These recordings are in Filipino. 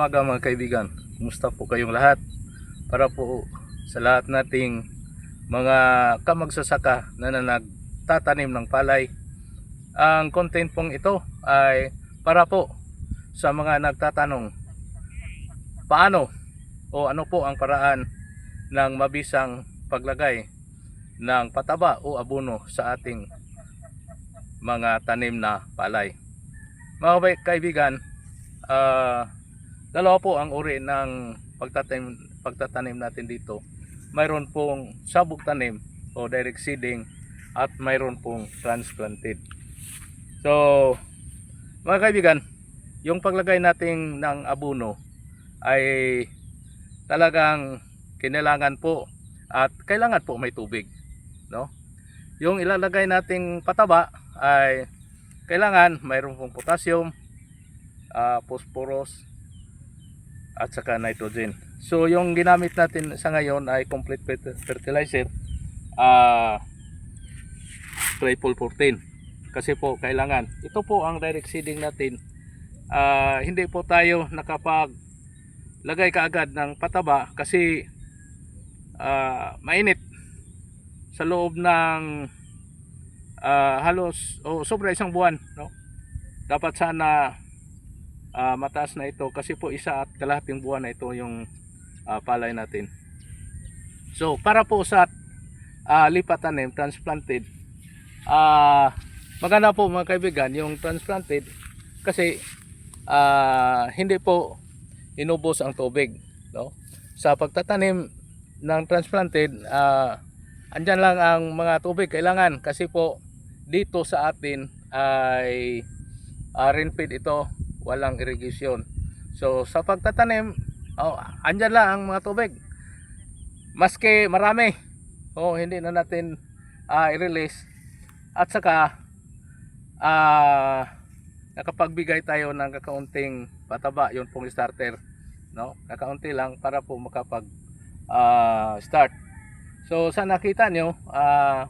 umaga mga kaibigan. Kumusta po kayong lahat? Para po sa lahat nating mga kamagsasaka na nagtatanim ng palay. Ang content pong ito ay para po sa mga nagtatanong paano o ano po ang paraan ng mabisang paglagay ng pataba o abono sa ating mga tanim na palay. Mga kaibigan, ah, dalawa po ang uri ng pagtatanim, pagtatanim natin dito. Mayroon pong sabog tanim o direct seeding at mayroon pong transplanted. So, mga kaibigan, yung paglagay natin ng abono ay talagang kinailangan po at kailangan po may tubig, no? Yung ilalagay nating pataba ay kailangan mayroon pong potassium, ah, phosphorus at saka nitrogen. So yung ginamit natin sa ngayon ay complete fertilizer ah triple 14 kasi po kailangan. Ito po ang direct seeding natin. Ah, hindi po tayo nakapag lagay kaagad ng pataba kasi ah, mainit sa loob ng ah, halos o sobra isang buwan no? Dapat sana ah, mataas na ito kasi po isa at kalahating buwan na ito yung ah, palay natin. So para po sa ah, lipat transplanted ah maganda po mga kaibigan yung transplanted kasi ah, hindi po inubos ang tubig no? Sa pagtatanim ng transplanted ah andyan lang ang mga tubig kailangan kasi po dito sa atin ay uh, rainfed ito walang irrigation. So sa pagtatanim oh, andyan lang ang mga tubig. Maski marami oh, hindi na natin ah, i-release. At saka ah nakapagbigay tayo ng kakaunting pataba yun pong starter no? Kakaunti lang para po makapag ah, start. So sa nakita nyo ah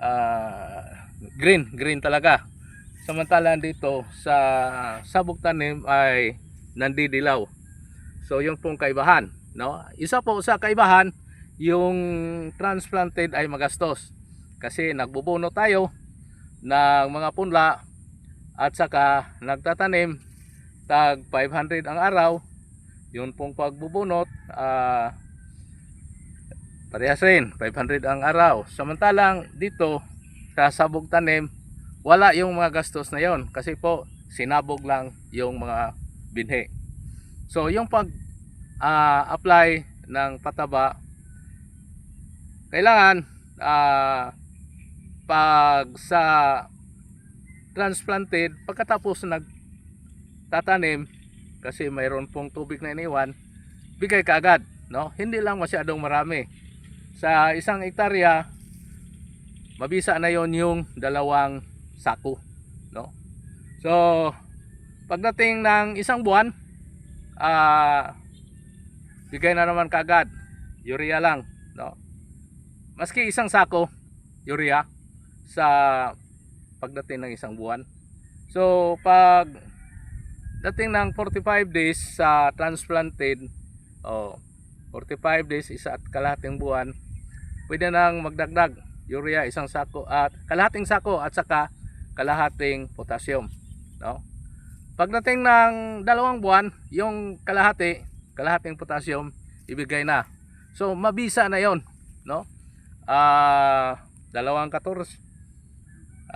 ah, green green talaga samantalang dito sa sabog tanim ay nandidilaw. So yun pong kaibahan no? Isa po sa kaibahan yung transplanted ay magastos. Kasi nagbubuno tayo ng mga punla at saka nagtatanim tag 500 ang araw. Yun pong pagbubunot ah parehas rin 500 ang araw. Samantalang dito sa sabog tanim wala yung mga gastos na yon kasi po sinabog lang yung mga binhi. So yung pag ah, apply ng pataba kailangan ah, pag sa transplanted pagkatapos nagtatanim kasi mayroon pong tubig na iniwan bigay ka agad no? Hindi lang masyadong marami. Sa isang hektarya mabisa na yon yung dalawang sako no so pagdating ng isang buwan ah bigay na naman kagad urea lang no maski isang sako urea sa pagdating ng isang buwan. So pag dating ng 45 days sa transplanted, oh, 45 days isa at kalahating buwan, pwede nang magdagdag urea isang sako at kalahating sako at saka kalahating potassium, no? Pagdating ng dalawang buwan, yung kalahati, kalahating potassium ibigay na. So mabisa na 'yon, no? Ah, dalawang 14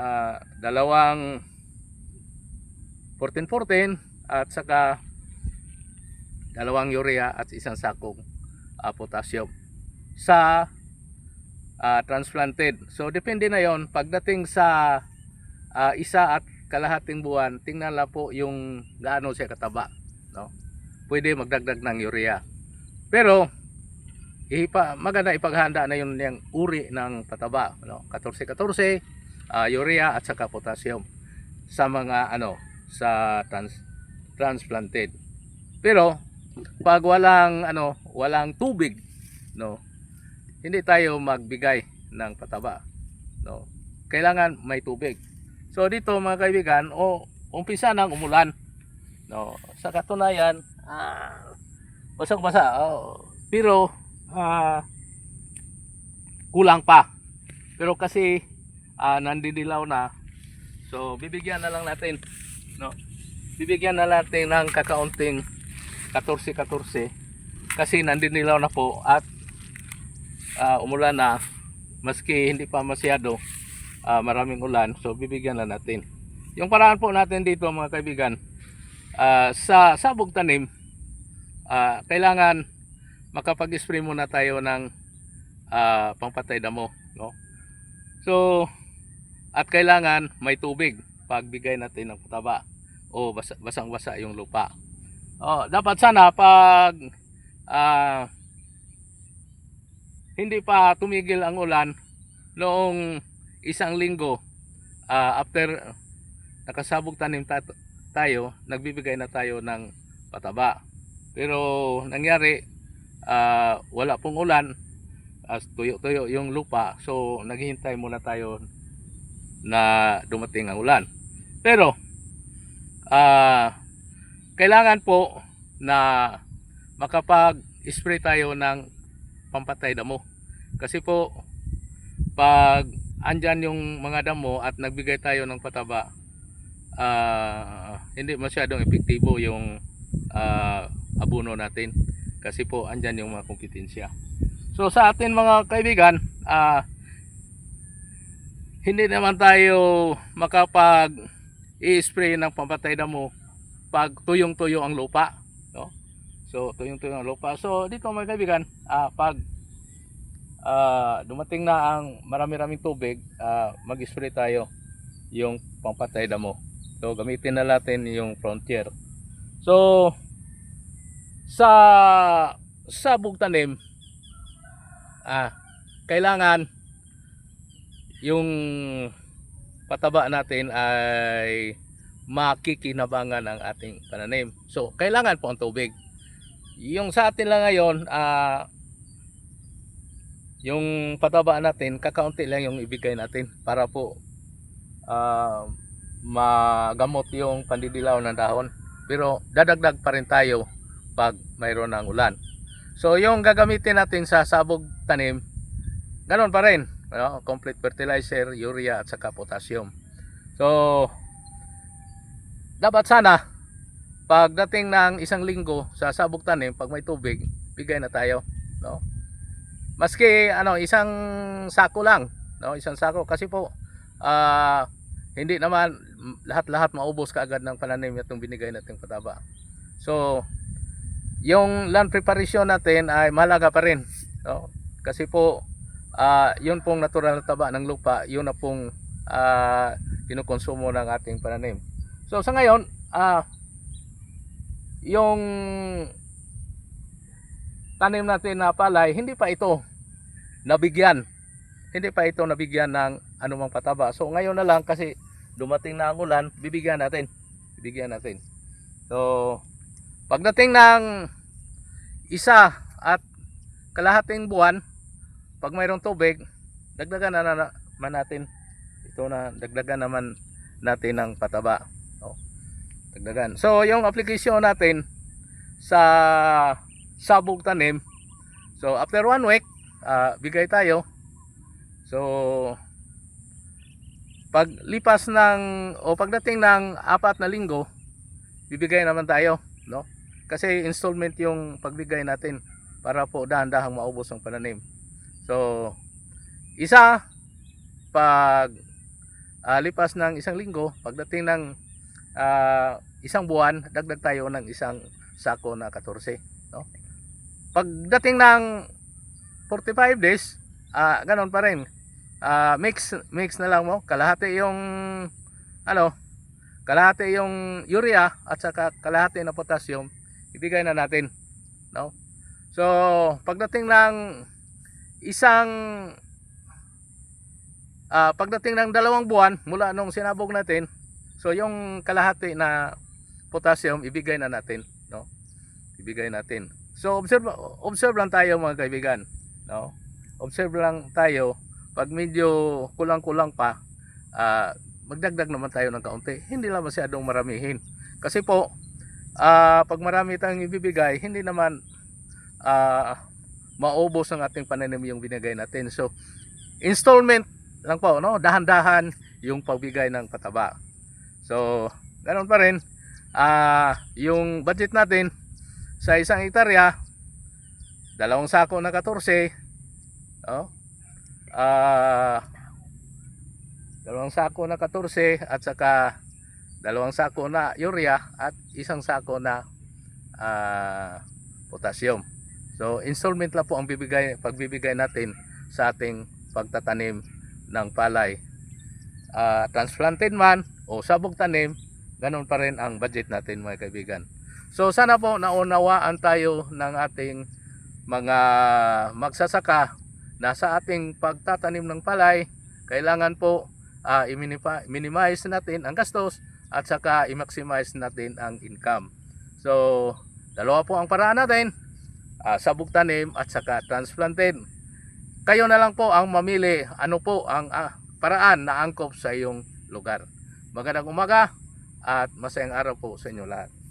ah, dalawang 14-14 at saka dalawang urea at isang sakong ah, potassium sa ah, transplanted. So depende na yon pagdating sa ah, isa at kalahating buwan, tingnan lang po yung gaano siya kataba, no? Pwede magdagdag ng urea. Pero ipa, maganda ipaghanda na yun yung uri ng pataba, no? 14-14 ah, urea at saka potassium sa mga ano sa trans transplanted. Pero pag walang ano, walang tubig, no. Hindi tayo magbigay ng pataba, no. Kailangan may tubig. So dito mga kaibigan, o umpisa nang umulan. No, sa katunayan, ah, basang-basa. oh, pero ah, kulang pa. Pero kasi ah, nandidilaw na. So bibigyan na lang natin, no. Bibigyan na natin ng kakaunting 14-14 kasi nandidilaw na po at ah, umulan na maski hindi pa masyado ah, maraming ulan so bibigyan na natin. Yung paraan po natin dito mga kaibigan ah, sa sabog tanim ah, kailangan makapag-spray muna tayo ng ah, pangpatay damo no? So at kailangan may tubig pagbigay natin ng pataba o basa- basang-basa yung lupa. Oh, dapat sana pag ah, hindi pa tumigil ang ulan noong isang linggo ah, after nakasabog tanim ta- tayo nagbibigay na tayo ng pataba pero nangyari ah, wala pong ulan as tuyo-tuyo yung lupa so naghihintay muna tayo na dumating ang ulan pero ah, kailangan po na makapag-spray tayo ng pampatay damo. Kasi po, pag andyan yung mga damo at nagbigay tayo ng pataba, ah, hindi masyadong epektibo yung ah, abono natin. Kasi po, andyan yung mga kompetensya. So sa atin mga kaibigan, ah, hindi naman tayo makapag i-spray ng pampatay damo pag tuyong-tuyo ang lupa, no? So, tuyong-tuyo ang lupa. So, dito mga kaibigan, ah, pag ah, dumating na ang marami-raming tubig, ah, mag-spray tayo yung pampatay damo. So, gamitin na natin yung frontier. So, sa sabog tanim, ah, kailangan yung pataba natin ay makikinabangan ang ating pananim. So, kailangan po ang tubig. Yung sa atin lang ngayon, ah, yung pataba natin, kakaunti lang yung ibigay natin para po ah, magamot yung pandidilaw ng dahon. Pero dadagdag pa rin tayo pag mayroon ng ulan. So, yung gagamitin natin sa sabog tanim, ganon pa rin. Ano? Complete fertilizer, urea at saka potassium. So, dapat sana pagdating ng isang linggo sa sabog tanim pag may tubig bigay na tayo no maski ano isang sako lang no isang sako. Kasi po ah, hindi naman lahat-lahat maubos kaagad ng pananim itong binigay nating pataba. So yung land preparation natin ay mahalaga pa rin no. Kasi po ah, yun pong natural na taba ng lupa yun na pong ah, kinukonsumo ng ating pananim. So sa ngayon, ah yung tanim natin na palay, hindi pa ito nabigyan. Hindi pa ito nabigyan ng anumang pataba. So ngayon na lang kasi dumating na ang ulan, bibigyan natin. Bibigyan natin. So pagdating ng isa at kalahating buwan, pag mayroong tubig, dagdagan na naman natin. Ito na, dagdagan naman natin ng pataba dagdagan. So, yung application natin sa sabog tanim. So, after one week, ah, bigay tayo. So, paglipas ng o pagdating ng apat na linggo, bibigay naman tayo, no? Kasi installment yung pagbigay natin para po dahan-dahang maubos ang pananim. So, isa pag ah, lipas ng isang linggo, pagdating ng ah, isang buwan, dagdag tayo ng isang sako na 14. No? Pagdating ng 45 days, ah ganon pa rin. Ah, mix, mix na lang mo. Kalahati yung, ano, kalahati yung urea at saka kalahati na potassium, ibigay na natin. No? So, pagdating ng isang ah pagdating ng dalawang buwan mula nung sinabog natin, So yung kalahati na potassium ibigay na natin, no? Ibigay natin. So observe observe lang tayo mga kaibigan, no? Observe lang tayo pag medyo kulang-kulang pa, ah magdagdag naman tayo ng kaunti. Hindi lang masyadong maramihin. Kasi po, ah, pag marami tayong ibibigay, hindi naman ah, maubos ang ating pananim yung binigay natin. So, installment lang po, no? Dahan-dahan yung pagbigay ng pataba. So, ganoon pa rin. Ah, yung budget natin sa isang hektarya, dalawang sako na 14, oh, ah, dalawang sako na 14 at saka dalawang sako na urea at isang sako na ah, potassium. So installment lang po ang bibigay pagbibigay natin sa ating pagtatanim ng palay. Ah, transplanted man o sabog tanim, ganun pa rin ang budget natin mga kaibigan. So sana po naunawaan tayo ng ating mga magsasaka na sa ating pagtatanim ng palay, kailangan po ah, i-minima- minimize natin ang gastos at saka i-maximize natin ang income. So, dalawa po ang paraan natin, ah, sabog tanim at saka transplanted. Kayo na lang po ang mamili ano po ang ah, paraan na angkop sa iyong lugar. Magandang umaga at masayang araw po sa inyo lahat.